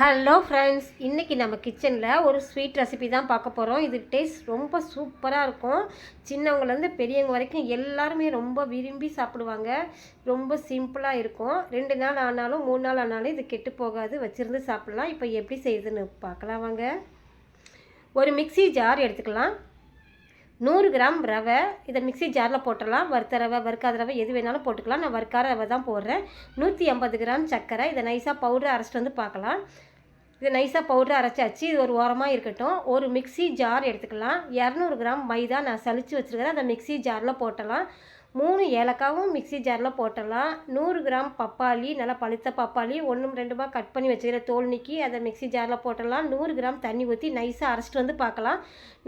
Hello friends இன்றைக்கி நம்ம கிச்சனில் ஒரு ஸ்வீட் ரெசிபி தான் பார்க்க போகிறோம் இது டேஸ்ட் ரொம்ப சூப்பராக இருக்கும். சின்னவங்கலேருந்து பெரியவங்க வரைக்கும் எல்லாருமே ரொம்ப விரும்பி சாப்பிடுவாங்க. ரொம்ப சிம்பிளாக இருக்கும். ரெண்டு நாள் ஆனாலும் மூணு நாள் ஆனாலும் இது கெட்டு போகாது. வச்சுருந்து சாப்பிட்லாம். இப்போ எப்படி செய்யுதுன்னு பார்க்கலாம் வாங்க. ஒரு மிக்சி ஜார் எடுத்துக்கலாம். நூறு கிராம் ரவை. இதை மிக்சி ஜாரில் போட்டுடலாம். வறுத்த ரவை வறுக்காத ரவை எது வேணாலும் போட்டுக்கலாம். நான் வறுக்காத ரவை தான் போடுறேன். நூற்றி ஐம்பது கிராம் சர்க்கரை. இதை நைஸாக பவுடர் அரைச்சிட்டு வந்து பார்க்கலாம். இது நைஸாக பவுடர் அரைச்சாச்சு. இது ஒரு ஓரமாக இருக்கட்டும். ஒரு மிக்சி ஜார் எடுத்துக்கலாம். இரநூறு கிராம் மைதா நான் சளிச்சு வச்சுருக்கிறேன். அந்த மிக்சி ஜாரில் போட்டலாம். மூணு ஏலக்காவும் மிக்சி ஜாரில் போட்டலாம். நூறு கிராம் பப்பாளி நல்லா பழுத்த பப்பாளி ஒன்றும் ரெண்டுமா கட் பண்ணி வச்சுக்கிற தோல் நீக்கி அதை மிக்சி ஜாரில் போட்டலாம். நூறு கிராம் தண்ணி ஊற்றி நைஸாக அரைச்சிட்டு வந்து பார்க்கலாம்.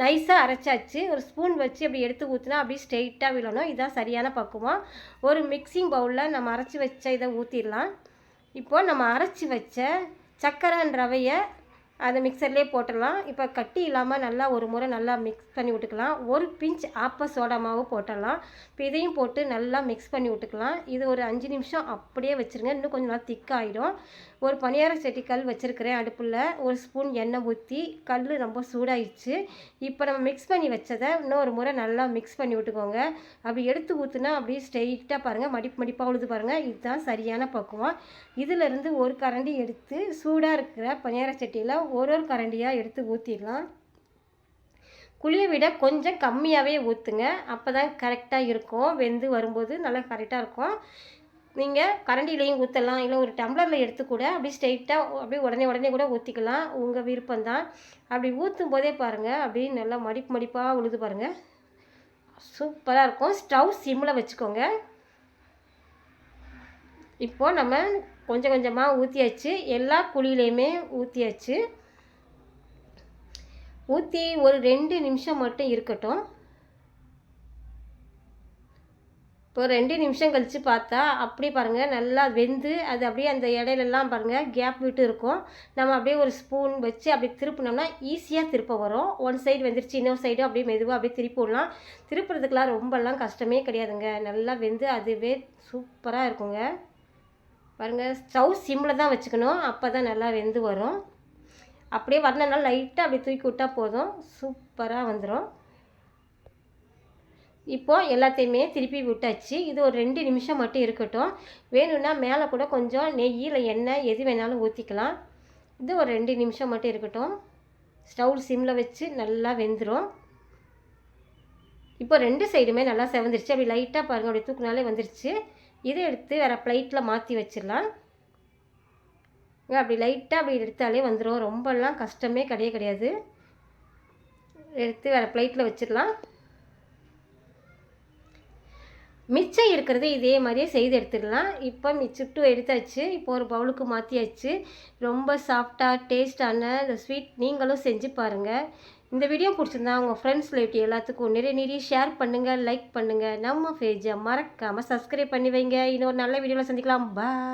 நைஸாக அரைச்சாச்சு. ஒரு ஸ்பூன் வச்சு அப்படி எடுத்து ஊற்றினா அப்படியே ஸ்ட்ரெயிட்டாக விழணும். இதுதான் சரியான பக்குவம். ஒரு மிக்சிங் பவுலில் நம்ம அரைச்சி வச்ச இதை ஊற்றிடலாம் இப்போது நம்ம அரைச்சி வச்ச சக்கரை ரவையை அதை மிக்சர்லேயே போட்டுடலாம். இப்போ கட்டி இல்லாமல் நல்லா ஒரு முறை நல்லா மிக்ஸ் பண்ணி விட்டுக்கலாம். ஒரு பிஞ்ச் ஆப்ப சோடா மாவு போட்டுடலாம். இப்போ இதையும் போட்டு நல்லா மிக்ஸ் பண்ணி விட்டுக்கலாம். இது ஒரு அஞ்சு நிமிஷம் அப்படியே வச்சுருங்க. இன்னும் கொஞ்சம் நல்லா திக்காகிடும் ஒரு பனியார சட்டி கல் வச்சுருக்கிறேன் அடுப்பில். ஒரு ஸ்பூன் எண்ணெய் ஊற்றி கல் ரொம்ப சூடாயிடுச்சு இப்போ நம்ம மிக்ஸ் பண்ணி வச்சதை இன்னொரு முறை நல்லா மிக்ஸ் பண்ணி விட்டுக்கோங்க. அப்படி எடுத்து ஊற்றுனா அப்படியே ஸ்ட்ரெயிட்டாக பாருங்கள் மடிப்பு மடிப்பாக உழுது பாருங்கள் இதுதான் சரியான பக்குவம். இதிலிருந்து ஒரு கரண்டி எடுத்து சூடாக இருக்கிற பனியார சட்டியில் ஒரு ஒரு கரண்டியாக எடுத்து ஊற்றிடலாம் குழியை விட கொஞ்சம் கம்மியாகவே ஊற்றுங்க அப்போ தான் கரெக்டாக இருக்கும். வெந்து வரும்போது நல்லா கரெக்டாக இருக்கும். நீங்கள் கரண்டிலையும் ஊற்றலாம் இல்லை ஒரு டம்ளரில் எடுத்து கூட அப்படி ஸ்ட்ரெயிட்டாக அப்படியே உடனே உடனே கூட ஊற்றிக்கலாம் உங்கள் விருப்பம் தான் அப்படி ஊற்றும் போதே பாருங்கள் அப்படியே நல்லா மடிப்பு மடிப்பாக உழுது பாருங்கள் சூப்பராக இருக்கும். ஸ்டவ் சிம்மில் வச்சுக்கோங்க. இப்போது நம்ம கொஞ்சம் கொஞ்சமாக ஊற்றியாச்சு எல்லா குழியிலையுமே ஊற்றியாச்சு ஊற்றி ஒரு ரெண்டு நிமிஷம் மட்டும் இருக்கட்டும். இப்போ ரெண்டு நிமிஷம் கழித்து பார்த்தா அப்படி பாருங்கள் நல்லா வெந்து அது அப்படியே அந்த இடையிலலாம் பாருங்கள் கேப் விட்டு இருக்கும். நம்ம அப்படியே ஒரு ஸ்பூன் வச்சு அப்படி திருப்பினோம்னா ஈஸியாக திருப்ப வரும். ஒன் சைடு வெந்துருச்சு இன்னொரு சைடும் அப்படியே மெதுவாக அப்படியே திருப்பிடலாம். திருப்புறதுக்கெலாம் ரொம்பலாம் கஷ்டமே கிடையாதுங்க. நல்லா வெந்து அதுவே சூப்பராக இருக்குங்க. பாருங்கள் ஸ்டவ் சிம்மில் தான் வச்சுக்கணும். அப்போ தான் நல்லா வெந்து வரும். அப்படியே வரலனால லைட்டாக அப்படி தூக்கி விட்டால் போதும். சூப்பராக வந்துடும் இப்போது எல்லாத்தையுமே திருப்பி விட்டாச்சு. இது ஒரு ரெண்டு நிமிஷம் மட்டும் இருக்கட்டும். வேணும்னா மேலே கூட கொஞ்சம் நெய் இல்லை எண்ணெய் எது வேணாலும் ஊற்றிக்கலாம் இது ஒரு ரெண்டு நிமிஷம் மட்டும் இருக்கட்டும். ஸ்டவ் சிம்மில் வச்சு நல்லா வெந்துடும் இப்போ ரெண்டு சைடுமே நல்லா செவந்துருச்சு. அப்படி லைட்டாக பாருங்கள் அப்படி தூக்குனாலே வந்துருச்சு. இதை எடுத்து வேறு ப்ளைட்டில் மாற்றி வச்சிடலாம். அப்படி லைட்டாக அப்படி எடுத்தாலே வந்துடும் ரொம்பலாம் கஷ்டமே கிடையாது கிடையாது. எடுத்து வேறு ப்ளைட்டில் வச்சிடலாம். மிச்சம் இருக்கிறது இதே மாதிரியே செய்து எடுத்துடலாம். இப்போ மிச்சுட்டு எடுத்தாச்சு. இப்போ ஒரு பவுலுக்கு மாற்றியாச்சு ரொம்ப சாஃப்டாக டேஸ்டான இந்த ஸ்வீட் நீங்களும் செஞ்சு பாருங்கள் இந்த வீடியோ பிடிச்சிருந்தா உங்கள் ஃப்ரெண்ட்ஸ் ரிலேட்டிவ் எல்லாத்துக்கும் நிறைய நிறைய ஷேர் பண்ணுங்கள் லைக் பண்ணுங்கள் நம்ம பேஜை மறக்காமல் சப்ஸ்கிரைப் பண்ணி வைங்க. இன்னொரு நல்ல வீடியோவில் சந்திக்கலாம். பாய்